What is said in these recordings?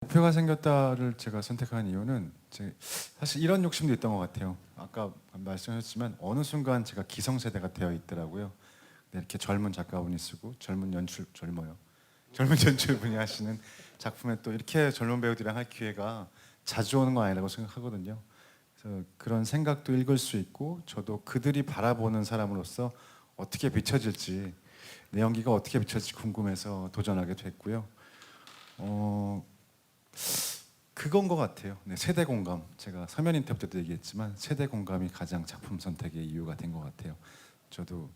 목표가 생겼다를 제가 선택한 이유는 제 사실 이런 욕심도 있던 것 같아요. 아까 말씀하셨지만 어느 순간 제가 기성세대가 되어 있더라고요. 네, 이렇게 젊은 작가분이 쓰고 젊은 연출 젊어요. 젊은 연출분이 하시는 작품에 또 이렇게 젊은 배우들이랑 할 기회가 자주 오는 거 아니라고 생각하거든요. 그래서 그런 생각도 읽을 수 있고 저도 그들이 바라보는 사람으로서 어떻게 비춰질지 내 연기가 어떻게 비춰질지 궁금해서 도전하게 됐고요. 어 그건 것 같아요. 네, 세대 공감. 제가 서면 인터뷰 때도 얘기했지만 세대 공감이 가장 작품 선택의 이유가 된 것 같아요. 저도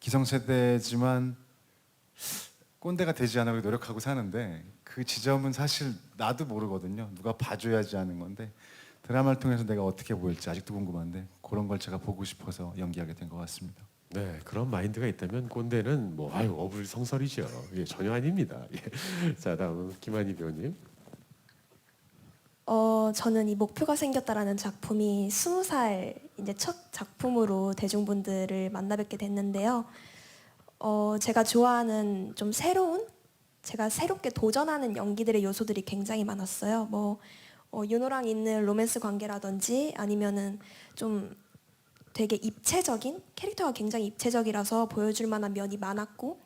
기성세대지만 꼰대가 되지 않으려고 노력하고 사는데 그 지점은 사실 나도 모르거든요. 누가 봐줘야지 하는 건데 드라마를 통해서 내가 어떻게 보일지 아직도 궁금한데 그런 걸 제가 보고 싶어서 연기하게 된 것 같습니다. 네, 그런 마인드가 있다면 꼰대는 뭐 아유 어불성설이죠. 예, 전혀 아닙니다. 예. 자, 다음은 김한희 배우님. 어, 저는 이 목표가 생겼다라는 작품이 스무 살 이제 첫 작품으로 대중분들을 만나 뵙게 됐는데요. 어, 제가 좋아하는 좀 새로운 제가 새롭게 도전하는 연기들의 요소들이 굉장히 많았어요. 뭐 어, 윤호랑 있는 로맨스 관계라든지 아니면은 좀 되게 입체적인 캐릭터가 굉장히 입체적이라서 보여줄 만한 면이 많았고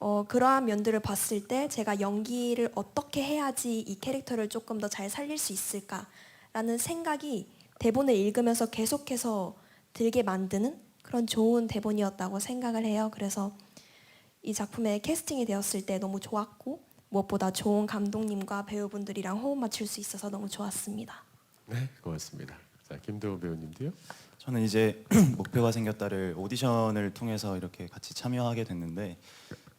어, 그러한 면들을 봤을 때 제가 연기를 어떻게 해야지 이 캐릭터를 조금 더 잘 살릴 수 있을까라는 생각이 대본을 읽으면서 계속해서 들게 만드는 그런 좋은 대본이었다고 생각을 해요. 그래서 이 작품에 캐스팅이 되었을 때 너무 좋았고 무엇보다 좋은 감독님과 배우분들이랑 호흡 맞출 수 있어서 너무 좋았습니다. 네, 고맙습니다. 자, 김도우 배우님도요. 저는 이제 목표가 생겼다를 오디션을 통해서 이렇게 같이 참여하게 됐는데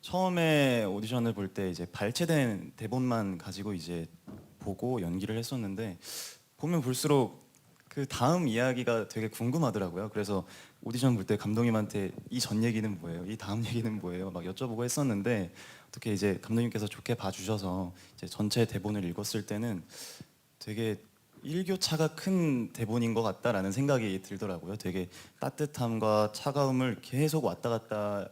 처음에 오디션을 볼 때 이제 발췌된 대본만 가지고 이제 보고 연기를 했었는데 보면 볼수록 그 다음 이야기가 되게 궁금하더라고요. 그래서 오디션 볼 때 감독님한테 이 전 얘기는 뭐예요? 이 다음 얘기는 뭐예요? 막 여쭤보고 했었는데 어떻게 이제 감독님께서 좋게 봐주셔서 이제 전체 대본을 읽었을 때는 되게 일교차가 큰 대본인 것 같다라는 생각이 들더라고요. 되게 따뜻함과 차가움을 계속 왔다 갔다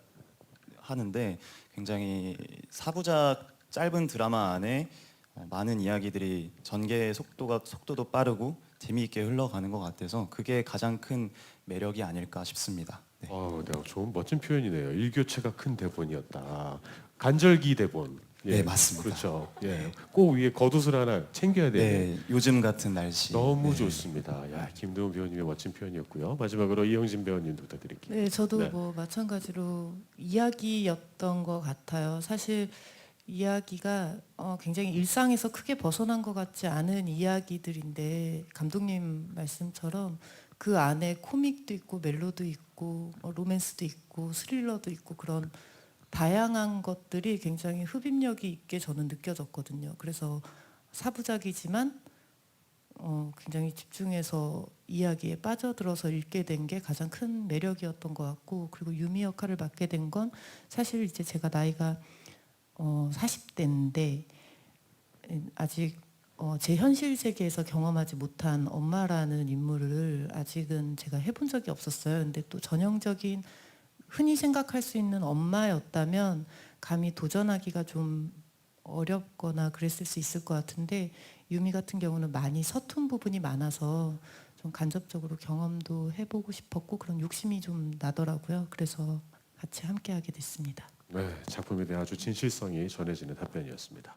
하는데 굉장히 사부작 짧은 드라마 안에 어, 많은 이야기들이 전개의 속도가 속도도 빠르고 재미있게 흘러가는 것 같아서 그게 가장 큰 매력이 아닐까 싶습니다. 네. 어, 네, 좋은 멋진 표현이네요. 일교체가 큰 대본이었다. 간절기 대본. 네, 맞습니다. 그렇죠. 예, 꼭 위에 겉옷을 하나 챙겨야 되는. 네, 요즘 같은 날씨 너무 네. 좋습니다. 야, 김도훈 배우님의 멋진 표현이었고요. 마지막으로 이영진 배우님도 부탁드릴게요. 네, 저도 네. 뭐 마찬가지로 이야기였던 것 같아요. 사실 이야기가 어, 굉장히 일상에서 크게 벗어난 것 같지 않은 이야기들인데 감독님 말씀처럼 그 안에 코믹도 있고 멜로도 있고 뭐 로맨스도 있고 스릴러도 있고 그런 다양한 것들이 굉장히 흡입력이 있게 저는 느껴졌거든요. 그래서 사부작이지만 어, 굉장히 집중해서 이야기에 빠져들어서 읽게 된 게 가장 큰 매력이었던 것 같고 그리고 유미 역할을 맡게 된 건 사실 이제 제가 나이가 어, 40대인데 아직 어, 제 현실 세계에서 경험하지 못한 엄마라는 인물을 아직은 제가 해본 적이 없었어요. 근데 또 전형적인 흔히 생각할 수 있는 엄마였다면 감히 도전하기가 좀 어렵거나 그랬을 수 있을 것 같은데 유미 같은 경우는 많이 서툰 부분이 많아서 좀 간접적으로 경험도 해보고 싶었고 그런 욕심이 좀 나더라고요. 그래서 같이 함께하게 됐습니다. 네, 작품에 대한 아주 진실성이 전해지는 답변이었습니다.